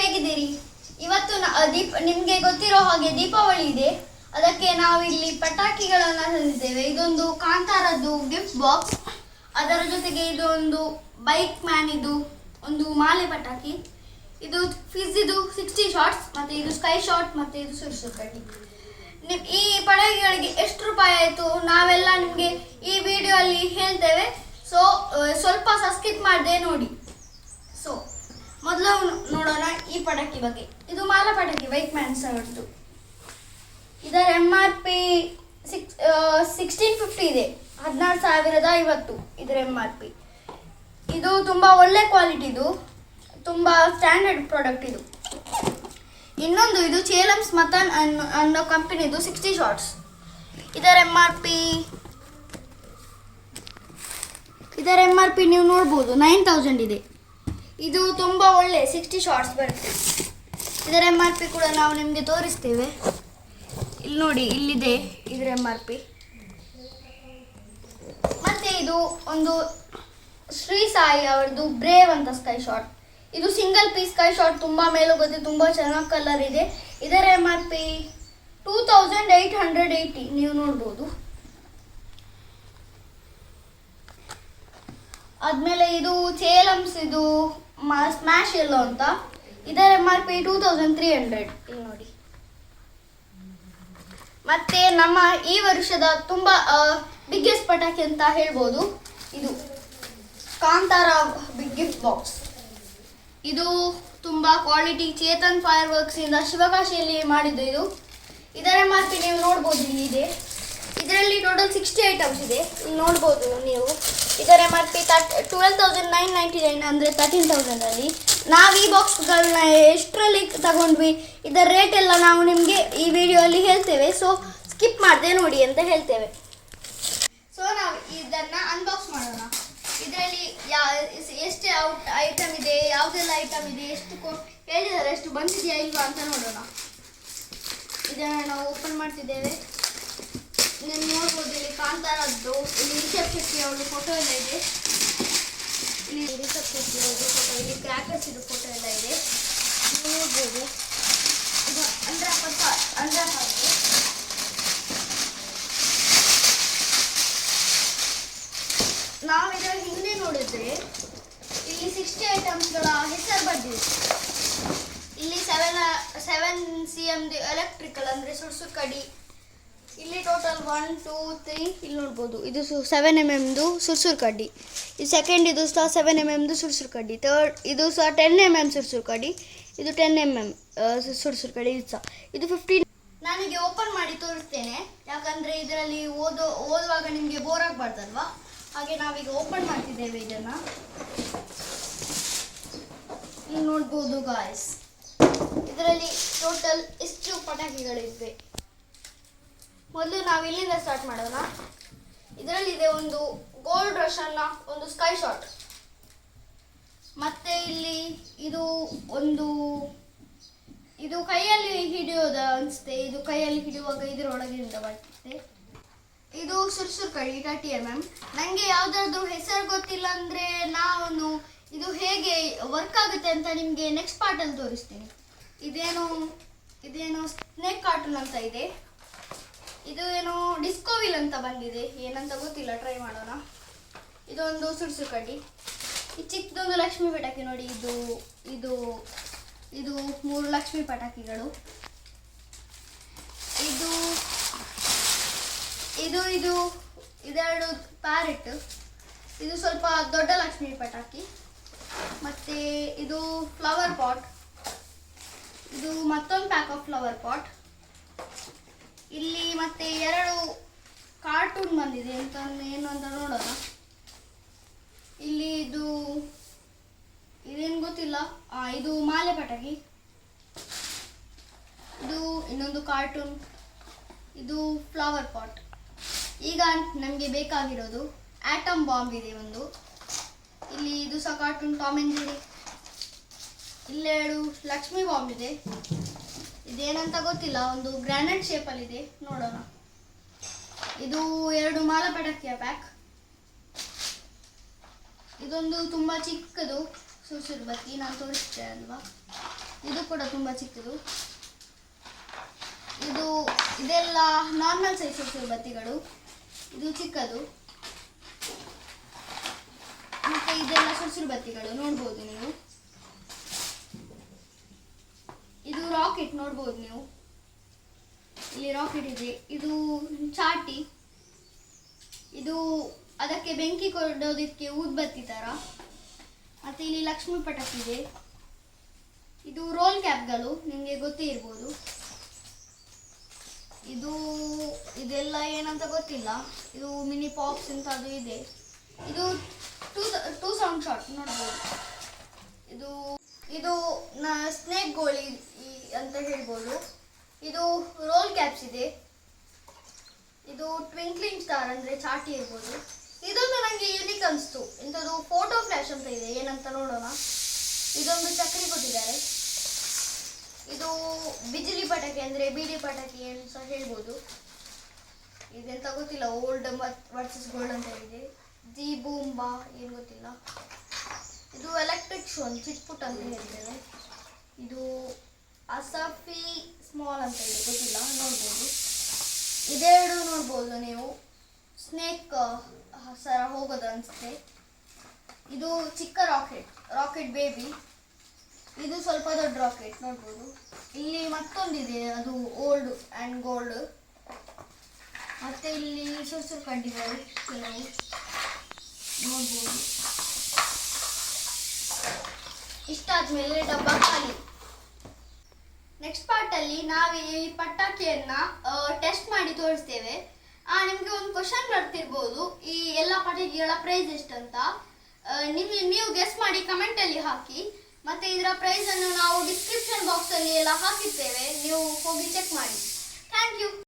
ಹೇಗಿದ್ದೀರಿ? ಇವತ್ತು ದೀಪ ನಿಮಗೆ ಗೊತ್ತಿರೋ ಹಾಗೆ ದೀಪಾವಳಿ ಇದೆ. ಅದಕ್ಕೆ ನಾವು ಇಲ್ಲಿ ಪಟಾಕಿಗಳನ್ನು ತಂದಿದ್ದೇವೆ. ಇದೊಂದು ಕಾಂತಾರದ್ದು ಗಿಫ್ಟ್ ಬಾಕ್ಸ್ ಅದರ ಜೊತೆಗೆ ಇದು ಒಂದು ಬೈಕ್ ಮ್ಯಾನ್ ಇದು ಒಂದು ಮಾಲೆ ಪಟಾಕಿ. ಇದು ಫಿಸ್ ಇದು ಸಿಕ್ಸ್ಟಿ ಶಾರ್ಟ್ಸ್ ಮತ್ತು ಇದು ಸ್ಕೈ ಶಾರ್ಟ್ ಮತ್ತು ಇದು ಸುರ್ಸುರ್ ಕಟ್ಟಿ ನಿಮ್ ಈ ಪಟಾಕಿಗಳಿಗೆ ಎಷ್ಟು ರೂಪಾಯಿ ಆಯಿತು? ನಾವೆಲ್ಲ ನಿಮಗೆ ಈ ವಿಡಿಯೋ ಅಲ್ಲಿ ಹೇಳ್ತೇವೆ. ಸೊ ಸ್ವಲ್ಪ ಸಬ್ಸ್ಕ್ರಿಪ್ ಮಾಡಿದೆ ನೋಡಿ. ಮೊದಲು ನೋಡೋಣ ಈ ಪಟಾಕಿ ಬಗ್ಗೆ. ಇದು ಮಾಲ ಪಟಾಕಿ, ವೈಟ್ ಮ್ಯಾನ್ ಸರ್ದು ಇದರ M R P six sixteen fifty ಇದೆ. ಹದಿನಾರು ಸಾವಿರದ ಐವತ್ತು ಇದರ ಎಂ ಆರ್ ಪಿ ಇದು ತುಂಬ ಒಳ್ಳೆ ಕ್ವಾಲಿಟಿದು ತುಂಬ ಸ್ಟ್ಯಾಂಡರ್ಡ್ ಪ್ರಾಡಕ್ಟ್ ಇದು. ಇನ್ನೊಂದು ಇದು ಚೇಲಮ್ಸ್ ಮತನ್ ಅನ್ನೋ ಅನ್ನೋ ಕಂಪನಿದು ಸಿಕ್ಸ್ಟಿ ಶಾರ್ಟ್ಸ್ ಇದರ ಎಂ ಆರ್ ಪಿ ಇದರ ಎಂ ಆರ್ ಪಿ ನೀವು ನೋಡ್ಬೋದು ನೈನ್ ತೌಸಂಡ್ ಇದೆ. ಇದು ತುಂಬ ಒಳ್ಳೆ ಸಿಕ್ಸ್ಟಿ ಶಾರ್ಟ್ಸ್ ಬರುತ್ತೆ. ಇದರ ಎಂ ಆರ್ ಪಿ ಕೂಡ ನಾವು ನಿಮಗೆ ತೋರಿಸ್ತೇವೆ. ಇಲ್ಲಿ ನೋಡಿ, ಇಲ್ಲಿದೆ ಇದರ ಎಂ ಆರ್ ಪಿ ಮತ್ತೆ ಇದು ಒಂದು ಶ್ರೀ ಸಾಯಿ ಅವರದ್ದು ಬ್ರೇವ್ ಅಂತ ಸ್ಕೈ ಶಾಟ್ ಇದು ಸಿಂಗಲ್ ಪೀಸ್ ಸ್ಕೈ ಶಾಟ್ ತುಂಬ ಮೇಲೋಗುತ್ತೆ ತುಂಬ ಚೆನ್ನಾಗಿ ಕಲರ್ ಇದೆ. ಇದರ M R P two thousand eight hundred eighty ನೀವು ನೋಡ್ಬೋದು. ಆದಮೇಲೆ ಇದು ಚೇಲಮ್ಸ್ ಇದು ಸ್ಮ್ಯಾಶ್ ಎಲ್ಲೋ ಅಂತ. ಇದರ M R P two thousand three hundred ಇಲ್ಲಿ ನೋಡಿ. ಮತ್ತೆ ನಮ್ಮ ಈ ವರ್ಷದ ತುಂಬ ಬಿಗ್ಗೆಸ್ಟ್ ಪಟಾಕಿ ಅಂತ ಹೇಳ್ಬೋದು. ಇದು ಕಾಂತಾರ ಬಿಗ್ ಗಿಫ್ಟ್ ಬಾಕ್ಸ್ ಇದು ತುಂಬ ಕ್ವಾಲಿಟಿ ಚೇತನ್ ಫೈರ್ ವರ್ಕ್ಸ್ ಇಂದ ಶಿವಕಾಶಿಯಲ್ಲಿ ಮಾಡಿದ್ದು ಇದು. ಇದರ ಎಂ ಆರ್ ಪಿ ನೀವು ನೋಡ್ಬೋದು ಇಲ್ಲಿ ಇದೆ ಇದರಲ್ಲಿ ಟೋಟಲ್ ಸಿಕ್ಸ್ಟಿ ಐಟಮ್ಸ್ ಇದೆ. ಇಲ್ಲಿ ನೋಡ್ಬೋದು ನೀವು. ಇದರ M R P thirty twelve thousand nine ninety nine ಅಂದರೆ ತರ್ಟೀನ್ ತೌಸಂಡಲ್ಲಿ ನಾವು ಈ ಬಾಕ್ಸ್ಗಳನ್ನ ಎಷ್ಟರಲ್ಲಿ ತಗೊಂಡ್ವಿ? ಇದರ ರೇಟ್ ಎಲ್ಲ ನಾವು ನಿಮಗೆ ಈ ವಿಡಿಯೋ ಅಲ್ಲಿ ಹೇಳ್ತೇವೆ. ಸೊ ಸ್ಕಿಪ್ ಮಾಡಿದೆ ನೋಡಿ ಅಂತ ಹೇಳ್ತೇವೆ. ಸೊ ನಾವು ಇದನ್ನು ಅನ್ಬಾಕ್ಸ್ ಮಾಡೋಣ. ಇದರಲ್ಲಿ ಎಷ್ಟು ಔಟ್ ಐಟಮ್ ಇದೆ, ಯಾವುದೆಲ್ಲ ಐಟಮ್ ಇದೆ, ಎಷ್ಟು ಕೊ ಹೇಳಿದ್ದಾರೆ ಎಷ್ಟು ಬಂದಿದೆಯಾ ಇಲ್ವಾ ಅಂತ ನೋಡೋಣ. ಇದನ್ನು ನಾವು ಓಪನ್ ಮಾಡ್ತಿದ್ದೇವೆ. ನೀವು ನೋಡ್ಬೋದು, ಇಲ್ಲಿ ಕಾಂತಾರದ್ದು ಇಲ್ಲಿ ರಿಷಬ್ ಶೆಟ್ಟಿ ಅವ್ರ ಫೋಟೋ ಎಲ್ಲ ಇದೆ. ಇಲ್ಲಿ ರಿಷಬ್ ಶೆಟ್ಟಿ ಅವ್ರದ್ದು ಫೋಟೋ ಇಲ್ಲಿ ಕ್ರ್ಯಾಕರ್ಸ್ ಇದು ಫೋಟೋ ಎಲ್ಲ ಇದೆ. ನೋಡ್ಬೋದು. ಇದು ಅಂದ್ರ ಪಕ್ಕ ಅಂದ್ರ ಹಾಗೆ ನಾವು ಇದರ ಹಿಂದೆ ನೋಡಿದ್ರೆ, ಇಲ್ಲಿ ಸಿಕ್ಸ್ಟಿ ಐಟಮ್ಸ್ಗಳ ಹೆಸರು ಬರ್ದಿದೆ ಇಲ್ಲಿ ಸೆವೆನ್ ಸೆವೆನ್ ಸಿ ಎಮ್ದು ಎಲೆಕ್ಟ್ರಿಕಲ್ ಅಂದರೆ ಸುಡ್ಸು ಕಡಿ ಇಲ್ಲಿ ಟೋಟಲ್ ಒನ್, ಟೂ, ತ್ರೀ, ಇಲ್ಲಿ ನೋಡ್ಬೋದು. ಇದು ಸೆವೆನ್ ಎಂ ಎಮ್ದು ಸುರ್ಸುರು ಕಡ್ಡಿ. ಇದು ಸೆಕೆಂಡ್ ಇದು ಸಹ ಸೆವೆನ್ ಎಂ ಎಮ್ದು ಸುರ್ಸುರು ಕಡ್ಡಿ. ತರ್ಡ್ ಇದು ಸಹ ಟೆನ್ ಎಂ ಎಂ ಸುರ್ಸುರು ಕಡ್ಡಿ. ಇದು ಟೆನ್ ಎಂ ಎಂ ಸುರ್ಸುರು ಕಡ್ಡಿ ಇದು ಸಹ. ಇದು ಫಿಫ್ಟೀನ್ ನನಗೆ ಓಪನ್ ಮಾಡಿ ತೋರಿಸ್ತೇನೆ. ಯಾಕಂದರೆ ಇದರಲ್ಲಿ ಓದೋ, ಓದುವಾಗ ನಿಮಗೆ ಬೋರ್ ಆಗಬಾರ್ದಲ್ವಾ? ಹಾಗೆ ನಾವೀಗ ಓಪನ್ ಮಾಡ್ತಿದ್ದೇವೆ ಇದನ್ನು. ನೋಡ್ಬೋದು ಗಾಯ್ಸ್ ಇದರಲ್ಲಿ ಟೋಟಲ್ ಎಷ್ಟು ಪಟಾಕಿಗಳಿವೆ. ಮೊದಲು ನಾವು ಇಲ್ಲಿಂದ ಸ್ಟಾರ್ಟ್ ಮಾಡೋಣ. ಇದರಲ್ಲಿದೆ ಒಂದು ಗೋಲ್ಡ್ ರಶ್ ಅನ್ನ ಒಂದು ಸ್ಕೈ ಶಾಟ್ ಮತ್ತೆ ಇಲ್ಲಿ ಇದು ಒಂದು, ಇದು ಕೈಯಲ್ಲಿ ಹಿಡಿಯೋದ ಅನಿಸುತ್ತೆ. ಇದು ಕೈಯಲ್ಲಿ ಹಿಡಿಯುವಾಗ ಇದರೊಳಗಿಂದ ಬರ್ತದೆ ಇದು ಸುರ್ಸುರ್ ಕಳಿ ತರ್ಟಿ ಮ್ಯಾಮ್ ನನಗೆ ಯಾವುದಾದ್ರೂ ಹೆಸರು ಗೊತ್ತಿಲ್ಲ ಅಂದರೆ ನಾನು ಇದು ಹೇಗೆ ವರ್ಕ್ ಆಗುತ್ತೆ ಅಂತ ನಿಮಗೆ ನೆಕ್ಸ್ಟ್ ಪಾರ್ಟಲ್ಲಿ ತೋರಿಸ್ತೀನಿ. ಇದೇನು ಇದೇನು ಸ್ನೇಕ್ ಕಾರ್ಟೂನ್ ಅಂತ ಇದೆ. ಇದು ಏನೋ ಡಿಸ್ಕೋವಿಲ್ ಅಂತ ಬಂದಿದೆ. ಏನಂತ ಗೊತ್ತಿಲ್ಲ ಟ್ರೈ ಮಾಡೋಣ. ಇದೊಂದು ಸುಡ್ಸು ಕಡ್ಡಿ. ಈ ಚಿಕ್ಕದೊಂದು ಲಕ್ಷ್ಮಿ ಪಟಾಕಿ ನೋಡಿ, ಇದು ಇದು ಇದು ಮೂರು ಲಕ್ಷ್ಮಿ ಪಟಾಕಿಗಳು. ಇದು ಇದು ಇದು, ಇದೆರಡು ಪ್ಯಾರೆಟ್ ಇದು ಸ್ವಲ್ಪ ದೊಡ್ಡ ಲಕ್ಷ್ಮಿ ಪಟಾಕಿ. ಮತ್ತೆ ಇದು ಫ್ಲವರ್ ಪಾಟ್ ಇದು ಮತ್ತೊಂದು ಪ್ಯಾಕ್ ಆಫ್ ಫ್ಲವರ್ ಪಾಟ್ ಇಲ್ಲಿ ಮತ್ತೆ ಎರಡು ಕಾರ್ಟೂನ್ ಬಂದಿದೆ. ಅಂತ ಏನು ಅಂತ ನೋಡೋಣ. ಇಲ್ಲಿ ಇದು ಇದೇನು ಗೊತ್ತಿಲ್ಲ? ಇದು ಮಾಲೆ ಪಟಾಕಿ. ಇದು ಇನ್ನೊಂದು ಕಾರ್ಟೂನ್ ಇದು ಫ್ಲವರ್ ಪಾಟ್ ಈಗ ನಮಗೆ ಬೇಕಾಗಿರೋದು ಆಟಮ್ ಬಾಂಬ್ ಇದೆ ಒಂದು. ಇಲ್ಲಿ ಇದು ಸಹ ಕಾರ್ಟೂನ್ ಟಾಮ್ ಜೆರಿ ಇಲ್ಲೆರಡು ಲಕ್ಷ್ಮಿ ಬಾಂಬ್ ಇದೆ. ಇದೇನಂತ ಗೊತ್ತಿಲ್ಲ, ಒಂದು ಗ್ರಾನೈಟ್ ಶೇಪಲ್ಲಿದೆ, ನೋಡೋಣ. ಇದು ಎರಡು ಮಾಲ ಪಟಾಕಿಯ ಪ್ಯಾಕ್. ಇದೊಂದು ತುಂಬಾ ಚಿಕ್ಕದು ಸುರ್ಸುರು ಬತ್ತಿ ನಾನು ತೋರಿಸ್ತೇನೆ ಅಲ್ವಾ? ಇದು ಕೂಡ ತುಂಬಾ ಚಿಕ್ಕದು. ಇದು ಇದೆಲ್ಲ ನಾರ್ಮಲ್ ಸೈಜ್ ಸುರ್ಸುರು ಬತ್ತಿಗಳು. ಇದು ಚಿಕ್ಕದು. ಮತ್ತೆ ಇದೆಲ್ಲ ಸುರ್ಸುರು ಬತ್ತಿಗಳು, ನೋಡ್ಬೋದು ನೀವು. ಇದು ರಾಕೆಟ್ ನೋಡ್ಬೋದು ನೀವು. ಇಲ್ಲಿ ರಾಕೆಟ್ ಇದೆ. ಇದು ಚಾಟಿ. ಇದು ಅದಕ್ಕೆ ಬೆಂಕಿ ಕೊಡೋದಕ್ಕೆ ಊದ್ಬತ್ತಿ ಥರ ಮತ್ತೆ ಇಲ್ಲಿ ಲಕ್ಷ್ಮೀ ಪಟಕ್ ಇದೆ. ಇದು ರೋಲ್ ಕ್ಯಾಪ್ಗಳು ನಿಮಗೆ ಗೊತ್ತೇ ಇರ್ಬೋದು. ಇದು ಇದೆಲ್ಲ ಏನಂತ ಗೊತ್ತಿಲ್ಲ. ಇದು ಮಿನಿ ಪಾಪ್ಸ್ ಅಂತ ಅದು ಇದೆ. ಇದು ಟೂ ಟೂ ಸೌಂಡ್ ಶಾಟ್ ನೋಡ್ಬೋದು. ಇದು ಇದು ಸ್ನೇಕ್ ಗೋಳಿ ಅಂತ ಹೇಳ್ಬೋದು. ಇದು ರೋಲ್ ಕ್ಯಾಪ್ಸ್ ಇದೆ. ಇದು ಟ್ವಿಂಕ್ಲಿಂಗ್ ಸ್ಟಾರ್ ಅಂದರೆ ಚಾಟಿ ಇರ್ಬೋದು. ಇದೊಂದು ನನಗೆ ಯುನಿಕ್ ಅನಿಸ್ತು. ಇಂಥದ್ದು ಫೋಟೋ ಫ್ಲ್ಯಾಶ್ ಅಂತ ಇದೆ. ಏನಂತ ನೋಡೋಣ. ಇದೊಂದು ಚಕ್ರಿ ಕೊಟ್ಟಿದ್ದಾರೆ. ಇದು ಬಿಜಿಲಿ ಪಟಾಕಿ ಅಂದರೆ ಬೀಡಿ ಪಟಾಕಿ ಅಂತ ಸಹ ಹೇಳ್ಬೋದು. ಇದೆಂತ ಗೊತ್ತಿಲ್ಲ. ಓಲ್ಡ್ ವರ್ಸಸ್ ಗೋಲ್ಡ್ ಅಂತ ಇದೆ. ದಿ ಬೂಂಬಾ, ಏನು ಗೊತ್ತಿಲ್ಲ. ಇದು ಎಲೆಕ್ಟ್ರಿಕ್ ಶೋನ್ ಚಿಟ್ಪುಟ್ ಅಂತ ಹೇಳ್ತೇವೆ ಇದು ಅಸಫಿ ಸ್ಮಾಲ್ ಅಂತ ಇದೆ, ಗೊತ್ತಿಲ್ಲ, ನೋಡ್ಬೋದು. ಇದೆರಡು ನೋಡ್ಬೋದು ನೀವು. ಸ್ನೇಕ್ ಸರ ಹೋಗೋದು ಅನಿಸುತ್ತೆ. ಇದು ಚಿಕ್ಕ ರಾಕೆಟ್ ರಾಕೆಟ್ ಬೇಬಿ ಇದು ಸ್ವಲ್ಪ ದೊಡ್ಡ ರಾಕೆಟ್ ನೋಡ್ಬೋದು. ಇಲ್ಲಿ ಮತ್ತೊಂದಿದೆ, ಅದು ಓಲ್ಡ್ ಆ್ಯಂಡ್ ಗೋಲ್ಡ್ ಮತ್ತೆ ಇಲ್ಲಿ ಸುರ್ಸುರು ಕಡ್ಡಿಗಳು ಕೆಲವು. ನೋಡ್ಬೋದು. ಇಷ್ಟಾದ್ಮೇಲೆ ಡಬ್ಬ ಖಾಲಿ. ನೆಕ್ಸ್ಟ್ ಪಾರ್ಟ್ ಅಲ್ಲಿ ನಾವು ಈ ಪಟಾಕಿಯನ್ನ ಟೆಸ್ಟ್ ಮಾಡಿ ತೋರಿಸ್ತೇವೆ. ಆ, ನಿಮ್ಗೆ ಒಂದು ಕ್ವಶನ್ ಬರ್ತಿರ್ಬೋದು. ಈ ಎಲ್ಲ ಪಟಾಕಿಗಳ ಪ್ರೈಸ್ ಎಷ್ಟಂತ. ನಿಮಗೆ ನೀವು ಗೆಸ್ ಮಾಡಿ ಕಮೆಂಟ್ ಅಲ್ಲಿ ಹಾಕಿ. ಮತ್ತೆ ಇದರ ಪ್ರೈಸ್ ಅನ್ನು ನಾವು ಡಿಸ್ಕ್ರಿಪ್ಷನ್ ಬಾಕ್ಸ್ ಅಲ್ಲಿ ಎಲ್ಲ ಹಾಕಿರ್ತೇವೆ. ನೀವು ಹೋಗಿ ಚೆಕ್ ಮಾಡಿ. Thank you